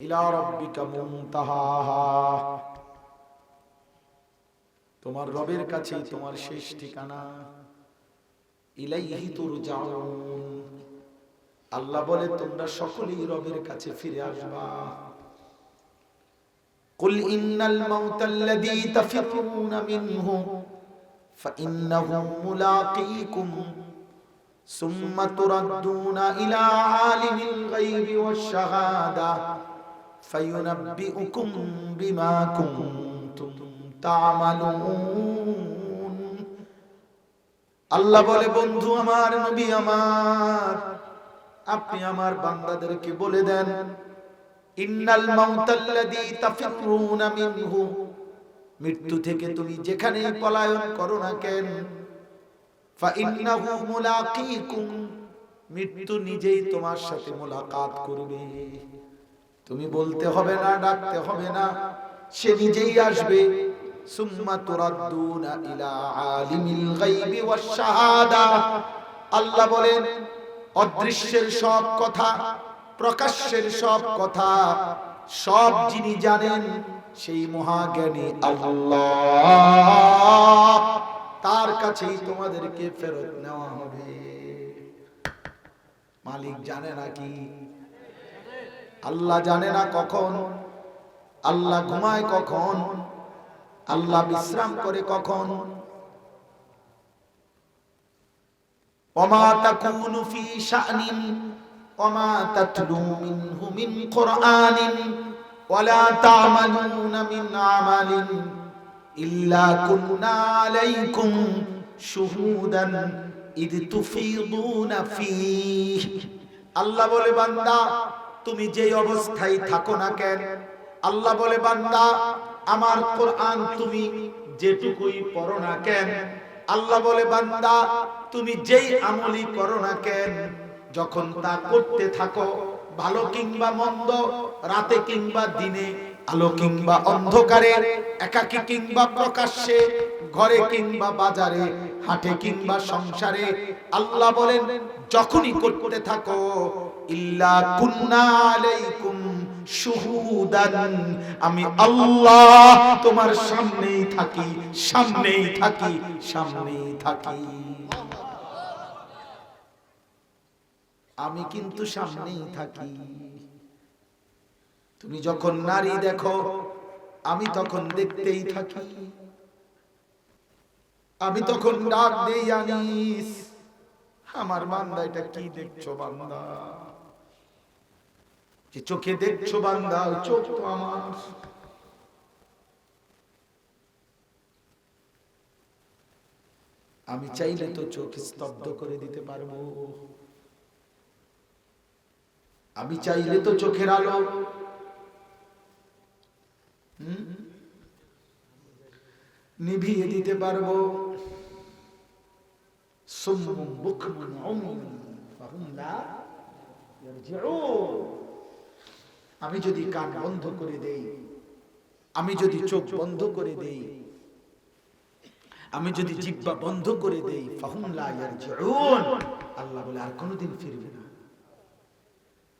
ইলা রাব্বিকা মুনতাহাহা তোমার রবের কাছে তোমার শেষ ঠিকানা ইলাইহি তুরজাউন আল্লাহ বলে তোমরা সকলেই রবের কাছে ফিরে আসবা قل إن الموت الذي تفرون منه فإنه ملاقيكم ثم تردون إلى عالم الغيب والشهادة فينبئكم بما كنتم تعملون আল্লাহ বলে বন্ধু আমার নবী আমার আপনি আমার বান্দাদেরকে বলে দেন ইন্নাল মাউতাল্লাযী তাফিরুনা মিনহু মৃত্যু থেকে তুমি যেখানেই পলায়ন করো না কেন ফাইন্নাহু মুলাকীকুম মৃত্যু নিজেই তোমার সাথে মোলাকাত করবে তুমি বলতে হবে না, ডাকতে হবে না। সে নিজেই আসবে। সুম্মা তুরাদ্দুনা ইলা আলিমিল গায়বি আল্লাহ বলেন, অদৃশ্যের সব কথা, প্রকাশ্যের সব কথা, সব যিনি জানেন, সেই মহাজ্ঞানী আল্লাহ। তার কাছেই তোমাদেরকে ফেরত নেওয়া হবে। মালিক জানে না কি। আল্লাহ জানে না কখন আল্লাহ ঘুমায় কখন আল্লাহ বিশ্রাম করে কখন وما تكون في شأن وما تتلو منه من قرآن ولا تعملون من عمل إلا كنا عليكم شهودا إذ تفيضون فيه আল্লাহ বলে বান্দা তুমি যেই অবস্থায় থাকো না কেন? আল্লাহ বলে, বান্দা, আমার কোরআন তুমি যেটুকুই পড়ো না কেন? আল্লাহ বলে, বান্দা, তুমি যেই আমলি করো না কেন? যখন তা করতে থাকো, ভালো কিংবা মন্দ, রাতে কিংবা দিনে আলো কিংবা অন্ধকারে, একাকী কিংবা প্রকাশ্যে, ঘরে কিংবা বাজারে, হাটে কিংবা সংসারে, আল্লাহ বলেন, যখনই করতে থাকো, ইল্লা কুন্না আলাইকুম শুহুদান। আমি আল্লাহ তোমার সামনেই থাকি সামনেই থাকি সামনেই থাকি। আমি কিন্তু সামনেই থাকি। তুমি যখন নারী দেখো, আমি তখন দেখতেই থাকি। আমি তখন ডাক দেই আনিস, আমার বান্দা, এটা কি দেখছ বান্দা? যে চোখে দেখছ বান্দা চোখ তো আমার। আমি চাইলে তো চোখ স্তব্ধ করে দিতে পারব। আমি চাইলে তো চোখের আলো নিভিয়ে দিতে পারব। আমি যদি কান বন্ধ করে দেই, আমি যদি চোখ বন্ধ করে দেই, আমি যদি জিব্বা বন্ধ করে দেই, ফাহুম লা ইয়ারজিউন। আল্লাহ বলে, আর কোনোদিন ফিরবে না